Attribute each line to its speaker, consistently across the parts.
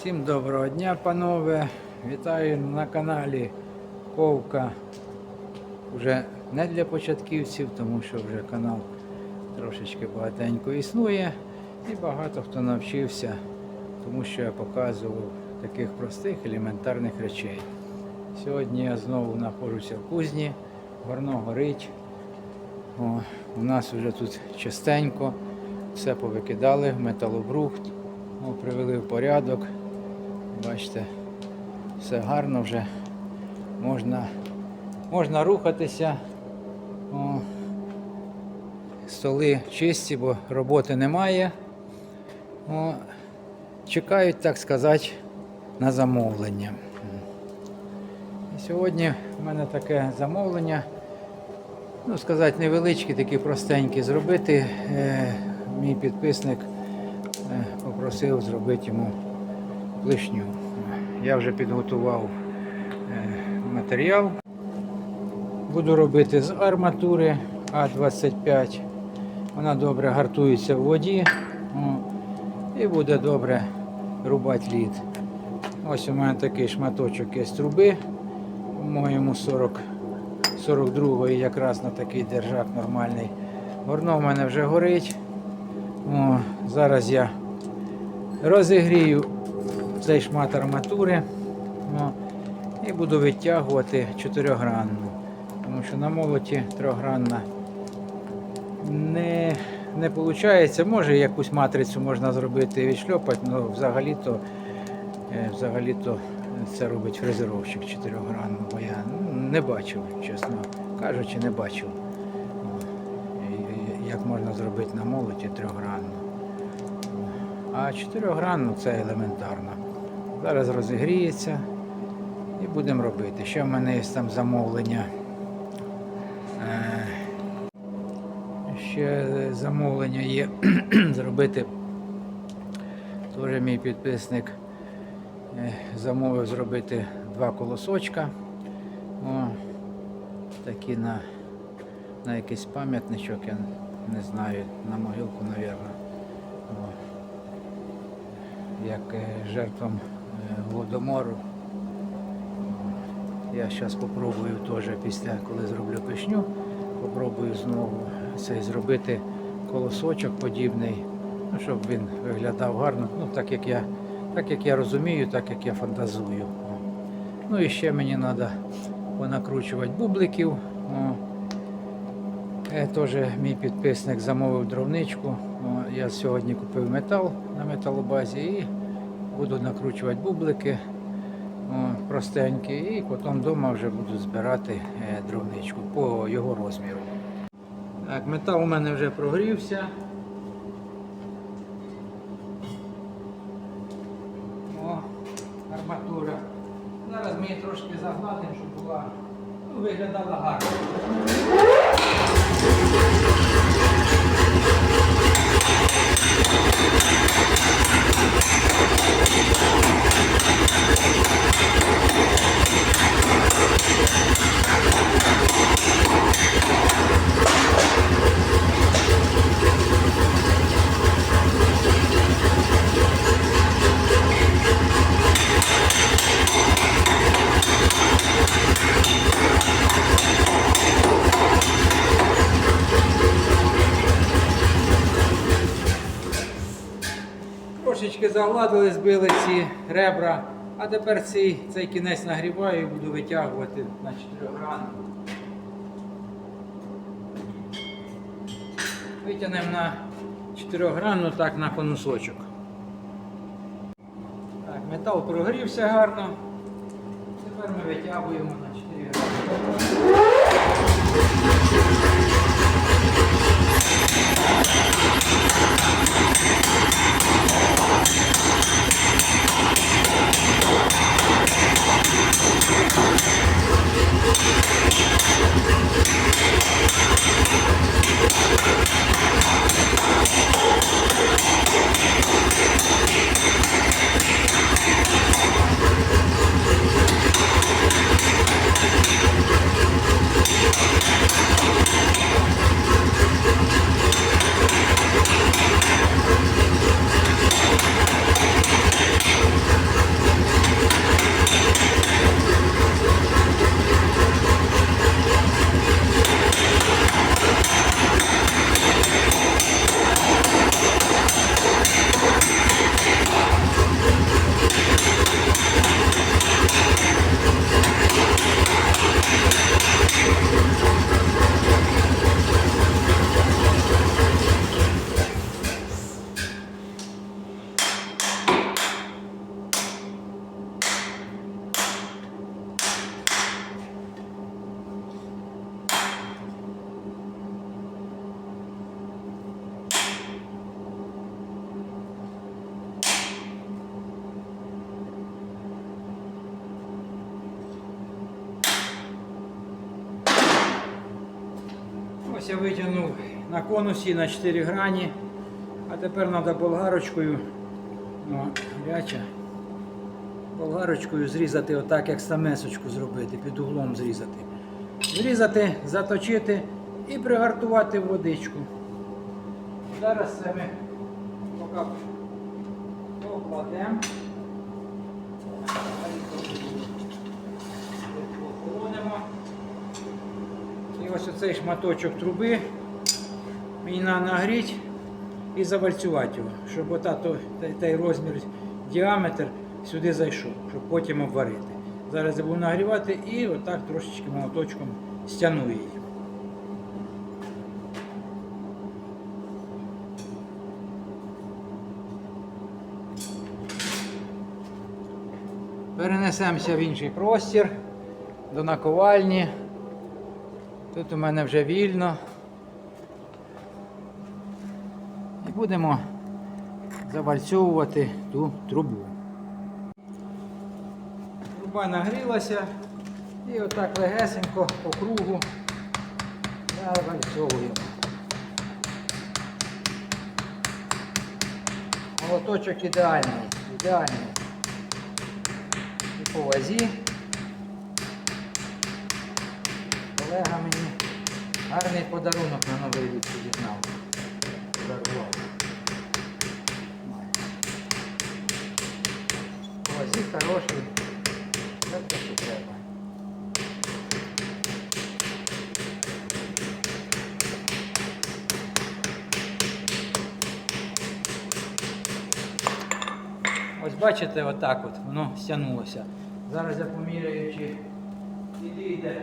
Speaker 1: Всім доброго дня, панове. Вітаю на каналі Ковка. Уже не для початківців, тому що вже канал трошечки багатенько існує. І багато хто навчився, тому що я показував таких простих елементарних речей. Сьогодні я знову знаходжуся в кузні, горно горить. О, у нас вже тут частенько, все повикидали, металобрухт, о, привели в порядок. Бачите, все гарно вже. Можна, можна рухатися. О, столи чисті, бо роботи немає. О, чекають, так сказати, на замовлення. І сьогодні в мене таке замовлення ну, сказати, невеличкі, такі простенькі зробити. Е, мій підписник е, попросив зробити йому лишню. Я вже підготував е, матеріал. Буду робити з арматури А25. Вона добре гартується в воді і буде добре рубати лід. Ось у мене такий шматочок є з труби, по-моєму 42-ї якраз на такий держак нормальний. Горно в мене вже горить. О, зараз я розігрію цей шмат арматури о, і буду витягувати чотирьохгранну. Тому що на молоті трьохгранна не, не виходить. Може якусь матрицю можна зробити і відшльопати, але взагалі-то е, взагалі-то це робить фрезеровщик чотирьохгранну, бо я не бачив, чесно кажучи, не бачив, як можна зробити на молоті трьохгранну. А чотирьохгранну це елементарно. Зараз розігріється і будемо робити. Ще в мене є там замовлення. Е, Ще замовлення є зробити. Теж мій підписник е, замовив зробити два колосочка. О, такі на, на якийсь пам'ятничок, я не знаю, на могилку, мабуть. Як е, жертвам голодомору. Я зараз спробую теж після, коли зроблю пишню, попробую знову цей зробити колосочок подібний, ну, щоб він виглядав гарно, ну, так як я, так як я розумію, так як я фантазую. Ну і ще мені треба понакручувати бубликів. Е, Теж мій підписник замовив дровничку. Я сьогодні купив метал на металобазі і буду накручувати бублики простенькі, і потім вдома вже буду збирати е, дровничку по його розміру. Так, метал у мене вже прогрівся. О, арматура. Зараз ми її трошки загладимо, щоб була, ну, виглядала гарно. Трошечки Thank you. Загладили, збили ці ребра, а тепер цей, цей кінець нагріваю і буду витягувати на 4 грани. Витягнемо на 4 гранну, так на конусочок. Так, метал прогрівся гарно. Тепер ми витягуємо на 4 грани. Thank you. Я витягнув на конусі на 4 грані, а тепер треба болгарочкою, ну, гаряча, болгарочкою зрізати отак, як стамесочку зробити, під углом зрізати. Зрізати, заточити і пригартувати водичку. Зараз це ми покладемо. Охолонимо. І ось оцей шматочок труби мені треба нагріти і завальцювати його, щоб той розмір, діаметр сюди зайшов, щоб потім обварити. Зараз я буду нагрівати і отак трошечки молоточком стягну її. Перенесемося в інший простір до наковальні. Тут у мене вже вільно. І будемо завальцьовувати ту трубу. Труба нагрілася і отак легесенько по кругу завальцьовуємо. Молоточок ідеальний, ідеальний. І по вазі. Колега мені гарний подарунок на новий рік підігнав. Подарував. По вазі хороший. Це те, що треба. Ось бачите, отак от воно стягнулося. Зараз я поміряю, чи підійде.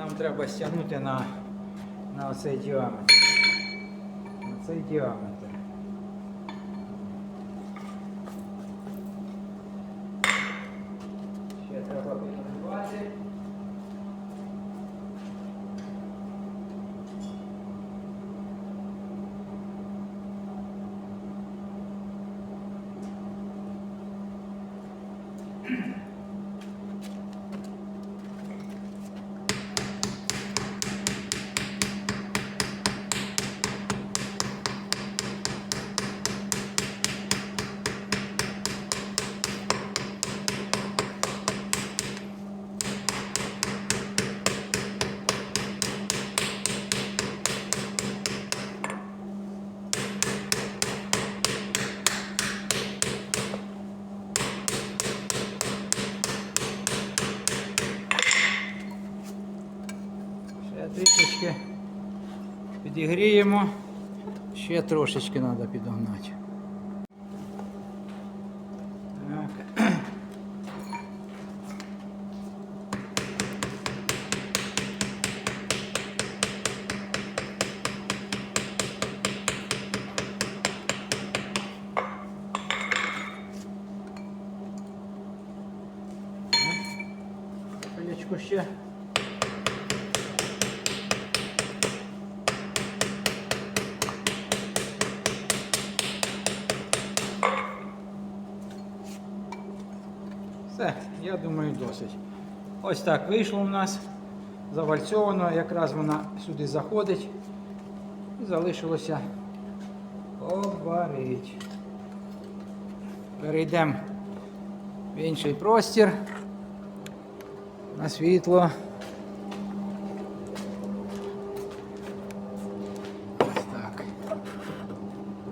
Speaker 1: Нам треба стягнути на, на оцей діаметр. На цей діаметр. Ще треба підготувати. Ще трішечки підігріємо. Ще трошечки треба підогнати. Так. Ще. Все, я думаю, досить. Ось так вийшло у нас. Завальцьовано, якраз вона сюди заходить. І залишилося обварити. Перейдемо в інший простір. На світло. Ось так.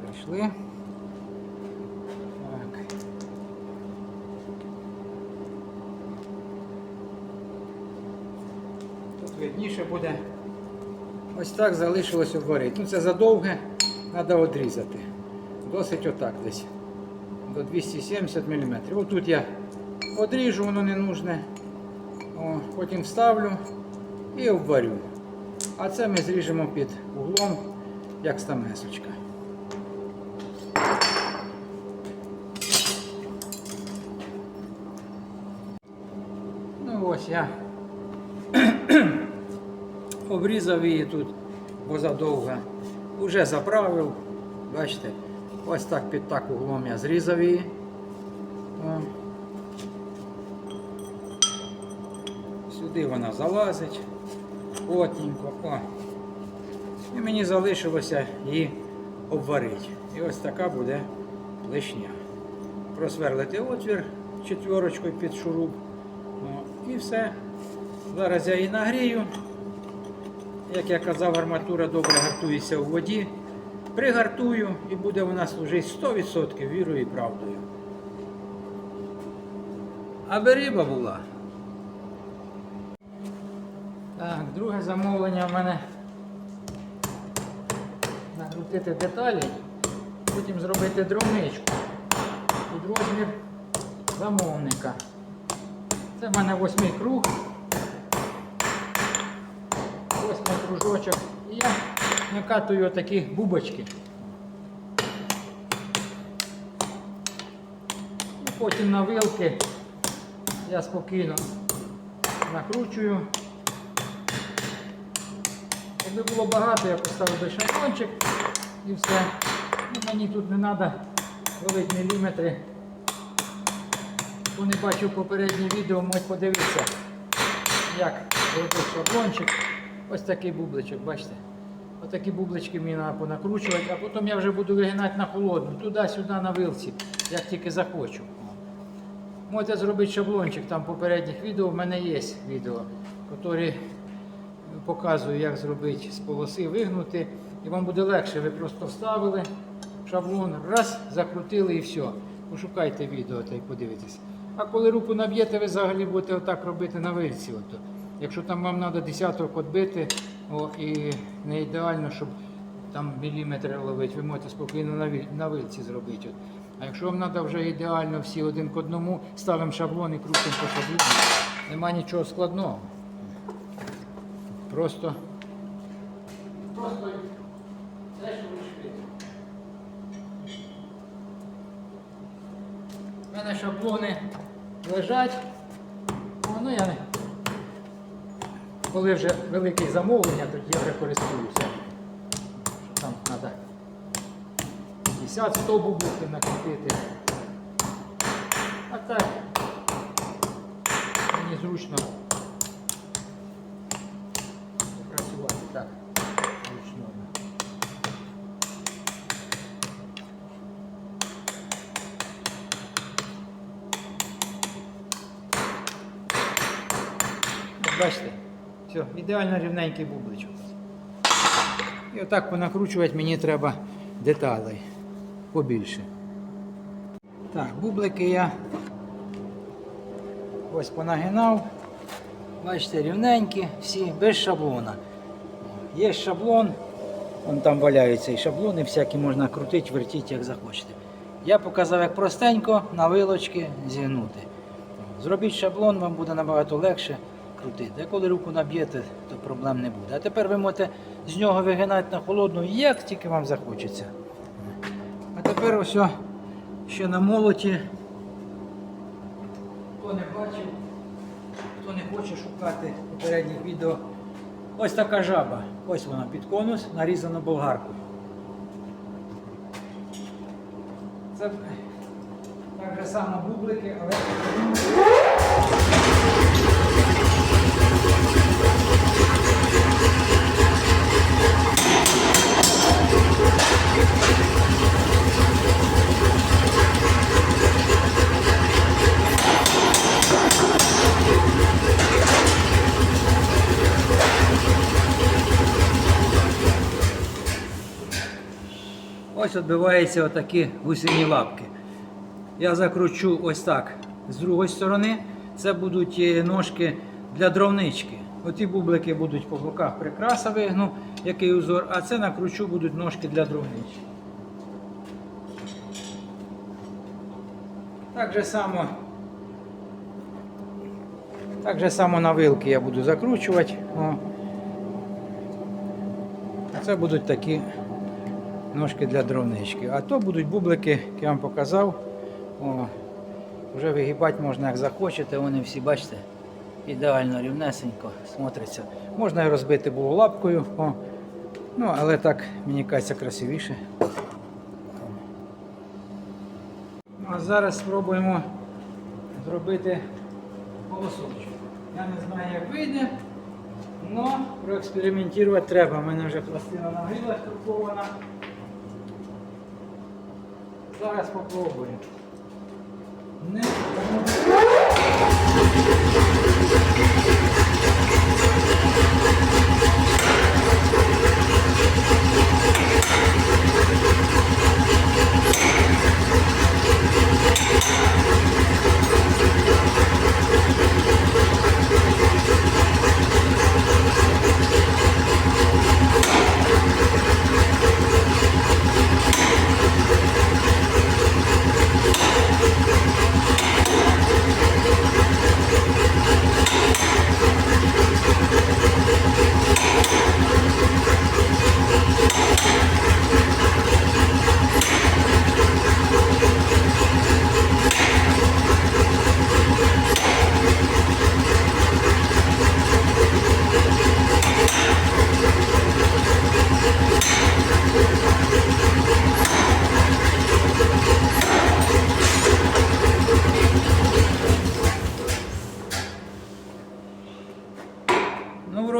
Speaker 1: Прийшли. Так. Тут видніше буде. Ось так залишилось обварити. Ну це задовге, треба відрізати. Досить отак десь. До 270 мм. Отут я одріжу, воно не нужне. О, потім вставлю і обварю. А це ми зріжемо під углом, як стамесочка. Ну ось я обрізав її тут, бо задовга. Уже заправив. Бачите, ось так під так углом я зрізав її. О. Сюди вона залазить. Плотненько. О. І мені залишилося її обварити. І ось така буде плешня. Просверлити отвір четверочкою під шуруп. О, і все. Зараз я її нагрію. Як я казав, арматура добре гартується у воді. Пригартую і буде вона служити 100% вірою і правдою. Аби риба була. Так, друге замовлення в мене накрутити деталі, потім зробити дровничку під розмір замовника. Це в мене восьмий круг. Восьмий кружочок. І я накатую отакі бубочки. І потім на вилки я спокійно накручую. Якби було багато, я поставив би шаблончик і все. Ну, мені тут не треба ловити міліметри. Хто не бачив попереднє відео, можуть подивитися, як робити шаблончик. Ось такий бубличок, бачите? Ось такі бублички мені треба понакручувати, а потім я вже буду вигинати на холодну, туди-сюди на вилці, як тільки захочу. Можете зробити шаблончик, там попередніх відео в мене є відео, які показую, як зробити з полоси вигнути. І вам буде легше. Ви просто вставили шаблон, раз, закрутили і все. Пошукайте відео та й подивитесь. А коли руку наб'єте, ви взагалі будете отак робити на вильці. Ото. Якщо там вам треба десяток відбити, о, і не ідеально, щоб там міліметри ловити, ви можете спокійно на, вильці зробити. От. А якщо вам треба вже ідеально всі один к одному, ставимо шаблон і крутимо по шаблону. Нема нічого складного. Просто. Просто те. У мене шаблони лежать. Ну я не. Коли вже велике замовлення, тоді я вже користуюся. Там треба 50-100 бубликів накрутити. А так мені зручно працювати так. Бачите, все, ідеально рівненький бубличок. І отак понакручувати мені треба деталей побільше. Так, бублики я ось понагинав. Бачите, рівненькі, всі, без шаблона. Є шаблон, вон там валяються і шаблони, всякі можна крутити, вертіти, як захочете. Я показав, як простенько на вилочки зігнути. Зробіть шаблон, вам буде набагато легше крутити. Коли руку наб'єте, то проблем не буде. А тепер ви можете з нього вигинати на холодну, як тільки вам захочеться. А тепер ось ще на молоті. Хто не бачив, хто не хоче шукати попередніх відео. Ось така жаба. Ось вона під конус, нарізана болгаркою. Це так же само бублики, але відбиваються отакі гусині лапки. Я закручу ось так з другої сторони. Це будуть е, ножки для дровнички. Оті бублики будуть по боках прикраса вигну, який узор, а це накручу будуть ножки для дровнички. Так же само, так же само на вилки я буду закручувати. О. Це будуть такі ножки для дровнички. А то будуть бублики, як я вам показав. О, вже вигибати можна як захочете, вони всі, бачите, ідеально рівнесенько смотряться. Можна і розбити було лапкою, о. ну, але так, мені кажеться, красивіше. Ну, А зараз спробуємо зробити полосочок. Я не знаю, як вийде, але проекспериментувати треба. У мене вже пластина нагрілась туркована. Зараз спробуємо. Не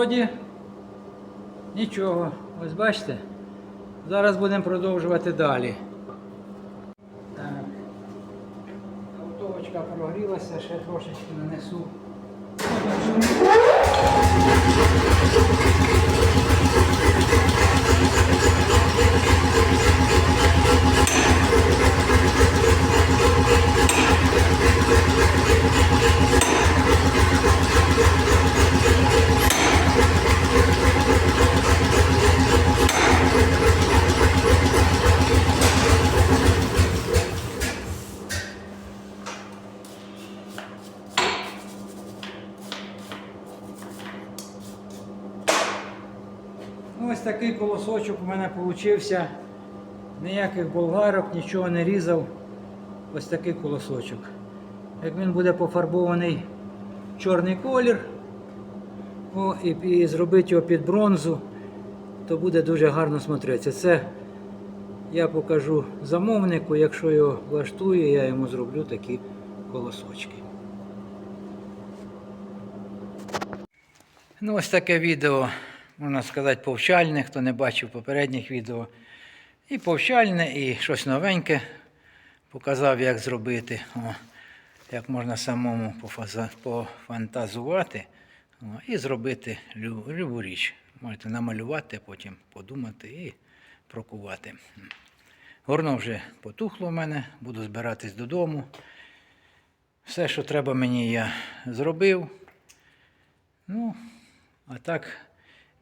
Speaker 1: Вроді нічого. Ось бачите. Зараз будемо продовжувати далі. Так. Прогрілася, ще трошечки нанесу. Такий у мене вийшов. Ніяких болгарок, нічого не різав. Ось такий колосочок. Як він буде пофарбований чорний колір, о, і, і зробити його під бронзу, то буде дуже гарно смотретися. Це я покажу замовнику, якщо його влаштує, я йому зроблю такі колосочки. Ну, ось таке відео, можна сказати, повчальне, хто не бачив попередніх відео. І повчальне, і щось новеньке показав, як зробити, о, як можна самому пофантазувати о, і зробити любу річ. Можете намалювати, потім подумати і прокувати. Горно вже потухло в мене, буду збиратись додому. Все, що треба мені, я зробив. Ну, а так,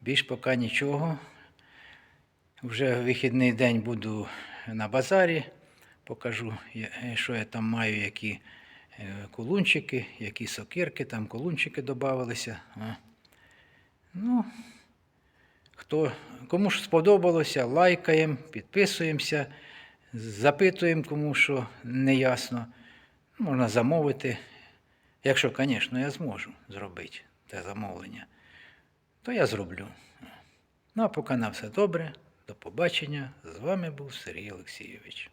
Speaker 1: більш поки нічого. Вже вихідний день буду на базарі. Покажу, що я там маю, які е, кулунчики, які сокирки, там кулунчики додавалися. Ну, хто, кому ж сподобалося, лайкаємо, підписуємося, запитуємо, кому що не ясно. Можна замовити. Якщо, звісно, я зможу зробити те замовлення, то я зроблю. Ну а поки на все добре. До побачення. З вами був Сергій Олексійович.